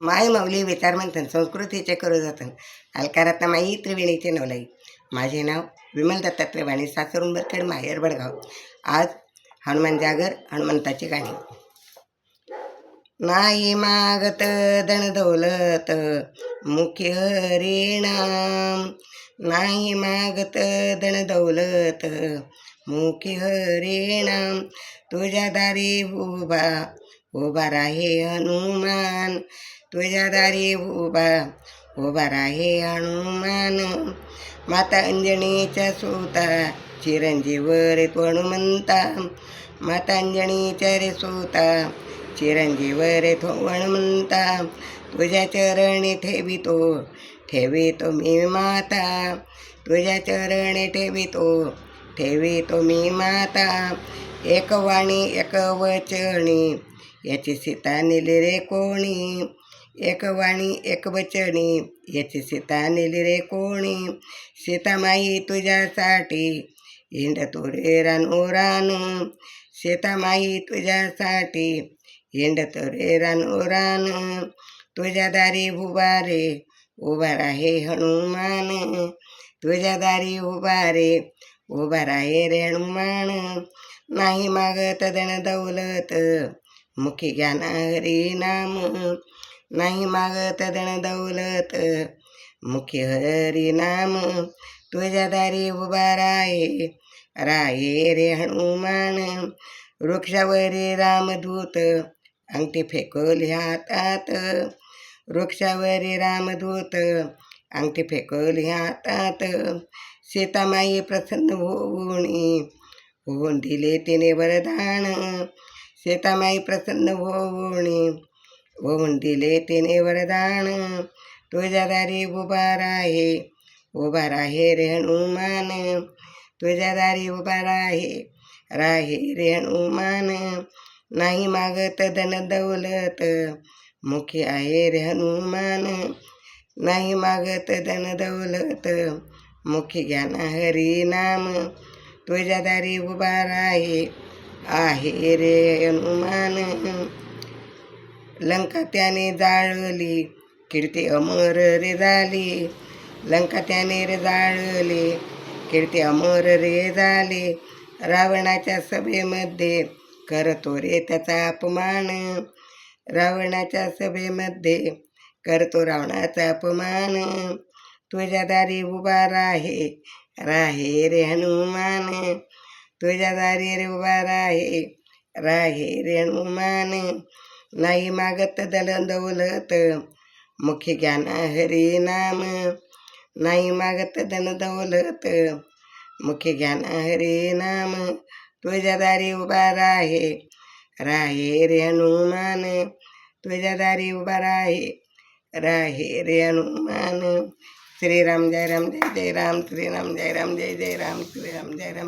माय माऊली विचारमंथन संस्कृतीचे करू जातन. अलकारात्ना माई त्रिवेणीचे नवलाई. माझे नाव विमल दत्तात्रय वाणी सासरून बरखेड माहेर बडगाव. आज हनुमान जागर हनुमंताची गाणी. नाही मागत धन दौलत मुख्य हरिणाम नाही मागत धन दौलत मुख्य हरिणाम तुझ्या दारी उभा उभा राहे हनुमान. तुझ्या दारी उभा उभा राहे हनुमान. माता अंजनीच्या सुता चिरंजीव रे तू हनुमंता माता अंजनीच्या रे सुता चिरंजीव रे तो हनुमंता तुझ्या चरणी ठेवितो ठेवितो मी माता. तुझ्या चरणी ठेवितो ठेवितो मी माता. एक वाणी एक वचणी याची सीता नेली रे कोणी? एक वाणी एक वचनी याची सीता नेली रे कोणी? सीतामाई तुझ्यासाठी हिंड तोरे रे रानो. रान सीतामाई तुझ्यासाठी हिंड तोरे रे रानो रान. तुझ्या दारी उभा रे उभा राहे हनुमान. तुझ्या दारी उभा रे उभा राहे रे हनुमान. नाही मागत देण दौलत मुखी ज्ञान हरी नाम. नाही मागत धन दौलत. मुख्य हरी नाम तुझ्या दारी उभा राये राहे रे हनुमान वृक्षावरी रामदूत. अंगठी फेकवली हातात. वृक्षावरी रामदूत अंगठी फेकवली हातात. सीतामाई प्रसन्न होऊन होऊन दिले तिने वरदान. सीतामाई प्रसन्न होऊन होऊन दिले तिने वरदान तुझ्या दारी उभा राहे उभा राहे रे हनुमान तुझ्या दारी उभा राहे राहे रे हनुमान नाही मागत धन दौलत मुखी आहे रे हनुमान नाही मागत धन दौलत मुखी ज्ञान हरी नाम तुझ्या दारी उभा राहे आहे रे हनुमान लंका त्याने जाळली कीर्ती अमर रे झाली. लंका त्याने रे जाळली कीर्ती अमर रे झाली. रावणाच्या सभेमध्ये करतो रे त्याचा अपमान. रावणाच्या सभेमध्ये करतो रावणाचा अपमान. तुझ्या दारी उभा राहे राहे रे हनुमान. तुझ्या दारी रे उभा राहे राहे रे हनुमान. नाही मागत दल दौलत मुख्य ज्ञान हरी नाम। नाही मागत दन दौलत मुख्य ज्ञान हरी नाम। तुझ्या दारी उभा राहे राहे रे हनुमान। तुझ्या दारी उभा राहे राहे रे हनुमान। श्रीराम जय राम जय जय राम श्रीराम जय राम जय जय राम श्रीराम जय राम।